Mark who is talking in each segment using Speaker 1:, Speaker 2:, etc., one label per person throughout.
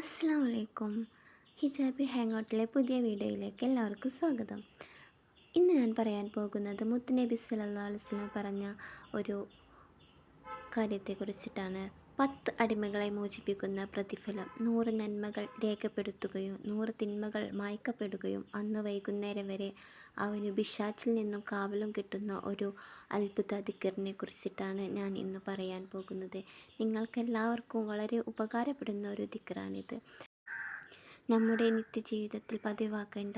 Speaker 1: അസ്സാം വലൈക്കും ഹിജാബി ഹാങ് ഔട്ടിലെ പുതിയ വീഡിയോയിലേക്ക് എല്ലാവർക്കും സ്വാഗതം. ഇന്ന് ഞാൻ പറയാൻ പോകുന്നത് മുത്തുനബി സല്ലല്ലാഹു അലൈഹി വസല്ലം പറഞ്ഞ ഒരു കാര്യത്തെക്കുറിച്ചിട്ടാണ്. പത്ത് അടിമകളെ മോചിപ്പിക്കുന്ന പ്രതിഫലം. നൂറ് നന്മകൾ രേഖപ്പെടുത്തുകയും നൂറ് തിന്മകൾ മായ്ക്കപ്പെടുകയും അന്ന് വൈകുന്നേരം വരെ അവന് ബിഷാച്ചിൽ നിന്നും കാവലും കിട്ടുന്ന ഒരു അത്ഭുത ദിക്കറിനെ കുറിച്ചിട്ടാണ് ഞാൻ ഇന്ന് പറയാൻ പോകുന്നത്. നിങ്ങൾക്കെല്ലാവർക്കും വളരെ ഉപകാരപ്പെടുന്ന ഒരു ദിക്കറാണിത്. നമ്മുടെ നിത്യജീവിതത്തിൽ പതിവാക്കേണ്ട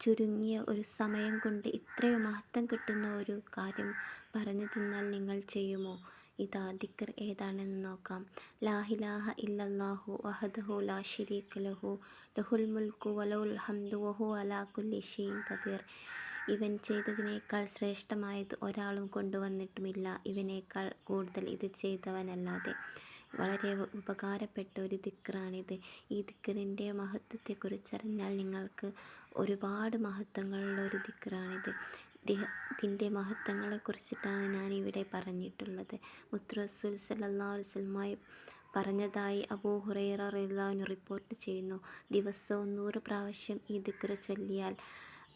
Speaker 1: ചുരുങ്ങിയ ഒരു സമയം കൊണ്ട് ഇത്രയും മഹത്വം കിട്ടുന്ന ഒരു കാര്യം പറഞ്ഞു തന്നാൽ നിങ്ങൾ ചെയ്യുമോ? ഇതാ ദിക്കർ ഏതാണെന്ന് നോക്കാം. ലാഹിലാഹ ഇല്ലല്ലാഹു വഹദഹു ലാ ഷിരീഖ് ലഹു. ലഹുൽ മുൽക്കു വലഹുൽ ഹംദു വഹു അലാ കുല്ലി ഷൈഇൻ ഖദീർ. ഇവൻ ചെയ്തതിനേക്കാൾ ശ്രേഷ്ഠമായത് ഒരാളും കൊണ്ടുവന്നിട്ടുമില്ല. ഇവനേക്കാൾ കൂടുതൽ ഇത് ചെയ്തവനല്ലാതെ. വളരെ ഉപകാരപ്പെട്ട ഒരു ദിക്കറാണിത് ഈ ദിക്കറിന്റെ മഹത്വത്തെക്കുറിച്ചറിഞ്ഞാൽ നിങ്ങൾക്ക് ഒരുപാട് മഹത്വങ്ങളുള്ള ഒരു ദിക്കറാണിത് ഇതിന്റെ മഹത്വങ്ങളെക്കുറിച്ചിട്ടാണ് ഞാനിവിടെ പറഞ്ഞിട്ടുള്ളത്. മുത്ത് റസൂൽ സല്ലല്ലാഹു അലൈഹി വസല്ലമയും പറഞ്ഞതായി അബൂ ഹുറൈറ റളിയല്ലാഹു റിപ്പോർട്ട് ചെയ്യുന്നു. ദിവസവും നൂറ് പ്രാവശ്യം ഈ ദിക്ർ ചൊല്ലിയാൽ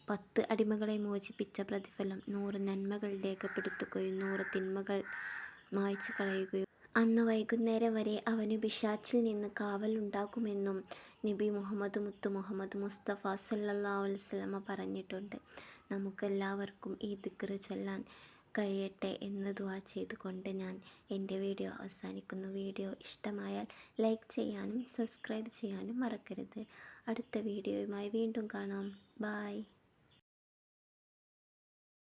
Speaker 1: പത്ത് അടിമകളെ മോചിപ്പിച്ച പ്രതിഫലം നൂറ് നന്മകൾ രേഖപ്പെടുത്തുകയും നൂറ് തിന്മകൾ മായ്ച്ചു കളയുകയും അന്ന് വൈകുന്നേരം വരെ അവന് പിശാച്ചിൽ നിന്ന് കാവലുണ്ടാകുമെന്നും നബി മുഹമ്മദ് മുത്ത് മുഹമ്മദ് മുസ്തഫ സല്ലല്ലാഹു അലൈഹി വസല്ലമ പറഞ്ഞിട്ടുണ്ട്. നമുക്കെല്ലാവർക്കും ഈ ദിക്കറ് ചൊല്ലാൻ കഴിയട്ടെ എന്ന് ദുവാ ചെയ്തുകൊണ്ട് ഞാൻ എന്റെ വീഡിയോ അവസാനിക്കുന്നു. വീഡിയോ ഇഷ്ടമായാൽ ലൈക്ക് ചെയ്യാനും സബ്സ്ക്രൈബ് ചെയ്യാനും മറക്കരുത്. അടുത്ത വീഡിയോയുമായി വീണ്ടും കാണാം. ബായ്